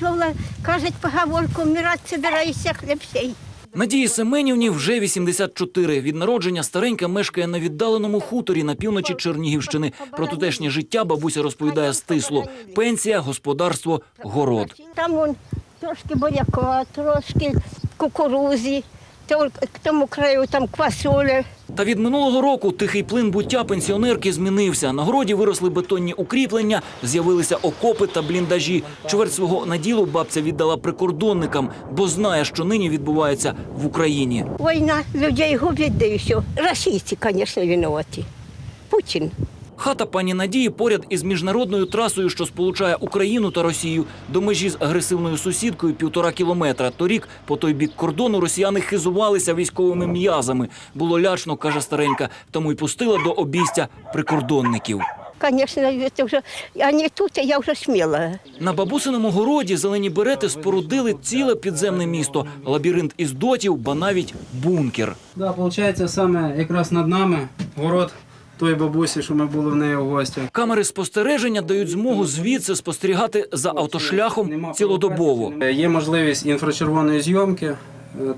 розказувала, кажуть поговорку, вмирати собираєшся хлеб Надії Семенівні вже 84. Від народження старенька мешкає на віддаленому хуторі на півночі Чернігівщини. Про тутешнє життя бабуся розповідає стисло. Пенсія, господарство, город. Там вон трошки буряка, трошки кукурузі, то к тому краю там квасоля. Та від минулого року тихий плин буття пенсіонерки змінився. На городі виросли бетонні укріплення, з'явилися окопи та бліндажі. Чверть свого наділу бабця віддала прикордонникам, бо знає, що нині відбувається в Україні. Війна людей губить, все. Російці, звісно, винуваті. Путін. Хата пані Надії поряд із міжнародною трасою, що сполучає Україну та Росію до межі з агресивною сусідкою півтора кілометра. Торік по той бік кордону росіяни хизувалися військовими м'язами. Було лячно, каже старенька, тому й пустила до обійстя прикордонників. Звісно, це вже, а не тут, я вже сміла. На бабусиному городі зелені берети спорудили ціле підземне місто, лабіринт із дотів, ба навіть бункер. Да, виходить, саме якраз над нами город тої бабусі, що ми були в неї у гостях. Камери спостереження дають змогу звідси спостерігати за автошляхом цілодобово. Е, Є можливість інфрачервоної зйомки, е,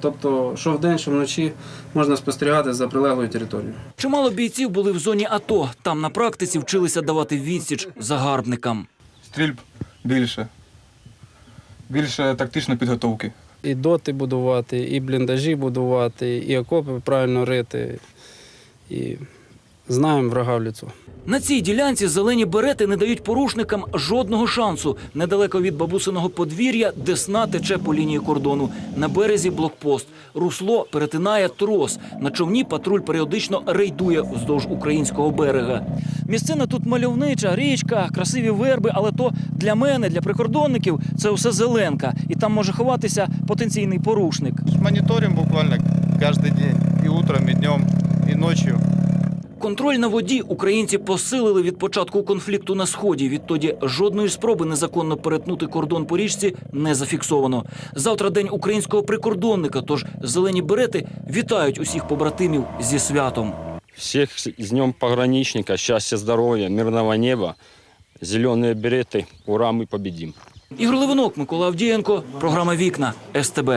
тобто що вдень, що вночі можна спостерігати за прилеглою територією. Чимало бійців були в зоні АТО. Там на практиці вчилися давати відсіч загарбникам. стрільб більше. Більше тактичної підготовки. І доти будувати, і бліндажі будувати, і окопи правильно рити. І знаємо врага в ліцо. На цій ділянці зелені берети не дають порушникам жодного шансу. Недалеко від бабусиного подвір'я десна тече по лінії кордону. На березі блокпост. Русло перетинає трос. На човні патруль періодично рейдує вздовж українського берега. Місцина тут мальовнича, річка, красиві верби, але то для мене, для прикордонників, це все зеленка, і там може ховатися потенційний порушник. Мониторим буквально Контроль на воді українці посилили від початку конфлікту на сході. Відтоді жодної спроби незаконно перетнути кордон по річці не зафіксовано. Завтра день українського прикордонника. Тож зелені берети вітають усіх побратимів зі святом. Всех с с Днем пограничника, счастья, здоровья, мирного неба, зеленые береты, ура, мы победим. Ігор Левинок, Микола Авдієнко, програма Вікна СТБ.